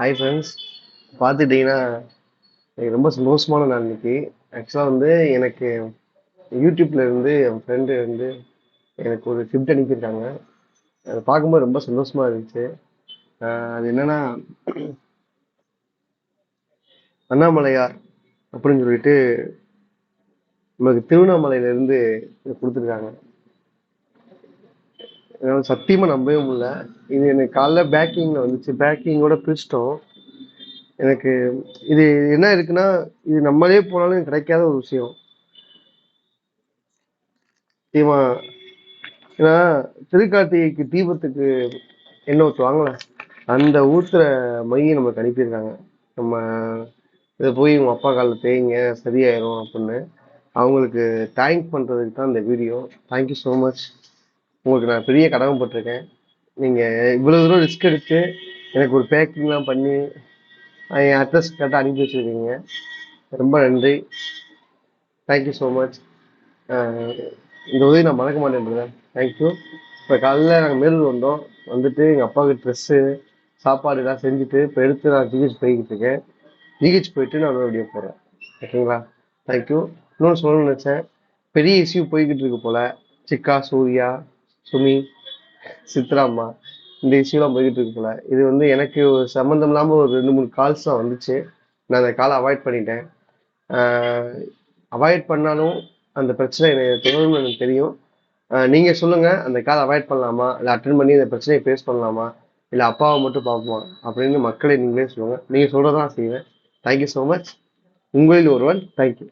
Hi friends பார்த்துட்டிங்கன்னா எனக்கு ரொம்ப சந்தோஷமான நாள் இன்னைக்கு. ஆக்சுவலாக வந்து எனக்கு யூடியூப்லேருந்து என் ஃப்ரெண்டு வந்து எனக்கு ஒரு கிஃப்ட் அனுப்பியிருக்காங்க. அதை பார்க்கும்போது ரொம்ப சந்தோஷமாக இருந்துச்சு. அது என்னன்னா அண்ணாமலையார் அப்படின்னு சொல்லிட்டு நமக்கு திருவண்ணாமலையிலேருந்து கொடுத்துருக்காங்க. என்னால் சத்தியமாக நம்பவே முடியல. இது எனக்கு காலைல பேக்கிங்கில் வந்துச்சு. பேக்கிங்கோட பிரிச்சிட்டோம். எனக்கு இது என்ன இருக்குன்னா இது நம்மளே போனாலும் கிடைக்காத ஒரு விஷயம். சத்தியமா ஏன்னா திருக்கார்த்திகைக்கு தீபத்துக்கு எண்ணெய் ஊற்றுவாங்களே அந்த ஊத்துற மையை நமக்கு அனுப்பியிருக்காங்க. நம்ம இதை போய் உங்கள் அப்பா காலில் தேய்ங்க சரியாயிரும் அப்படின்னு. அவங்களுக்கு தேங்க் பண்ணுறதுக்கு தான் இந்த வீடியோ தேங்க்யூ ஸோ மச் உங்களுக்கு நான் பெரிய கடமைப்பட்டிருக்கேன் நீங்கள் இவ்வளோ தூரம் ரிஸ்க் எடுத்து எனக்கு ஒரு பேக்கிங்லாம் பண்ணி என் அட்ரஸ் கரெக்டாக அனுப்பி வச்சுருக்கீங்க. ரொம்ப நன்றி. தேங்க்யூ ஸோ மச் இந்த உதவி நான் மறக்க மாட்டேன் பிரதர் தேங்க்யூ இப்போ காலையில் நாங்கள் மேலூர் வந்தோம். வந்துட்டு எங்கள் அப்பாவுக்கு ட்ரெஸ்ஸு சாப்பாடு எல்லாம் செஞ்சுட்டு இப்போ எடுத்து நான் ஜிஹெச் போய்கிட்டு இருக்கேன். ஜிஹெச் போயிட்டு நான் வீடியோ போகிறேன் ஓகேங்களா தேங்க்யூ இன்னொன்று சொல்லணும்னு நினச்சேன். பெரிய இஷ்யூ போய்கிட்டு இருக்கு போல். சிக்கா சூர்யா சுமி சித்ராம்மா இந்த இஷ்யூலாம் போய்கிட்டு இருக்குல்ல இது வந்து எனக்கு ஒரு சம்மந்தம் இல்லாமல் ஒரு ரெண்டு மூணு கால்ஸ் தான் வந்துச்சு. நான் அந்த காலை அவாய்ட் பண்ணிட்டேன். அவாய்ட் பண்ணாலும் அந்த பிரச்சனை எனக்கு தொடரும்னு எனக்கு தெரியும். நீங்கள் சொல்லுங்கள் அந்த கால் அவாய்ட் பண்ணலாமா? இல்லை அட்டன் பண்ணி அந்த பிரச்சனையை ஃபேஸ் பண்ணலாமா? இல்லை அப்பாவை மட்டும் பார்ப்போம்? அப்படின்னு மக்களை நீங்களே சொல்லுங்கள் நீங்கள் சொல்கிறதான் செய்வேன். தேங்க்யூ ஸோ மச் உங்களில் ஒருவன் தேங்க்யூ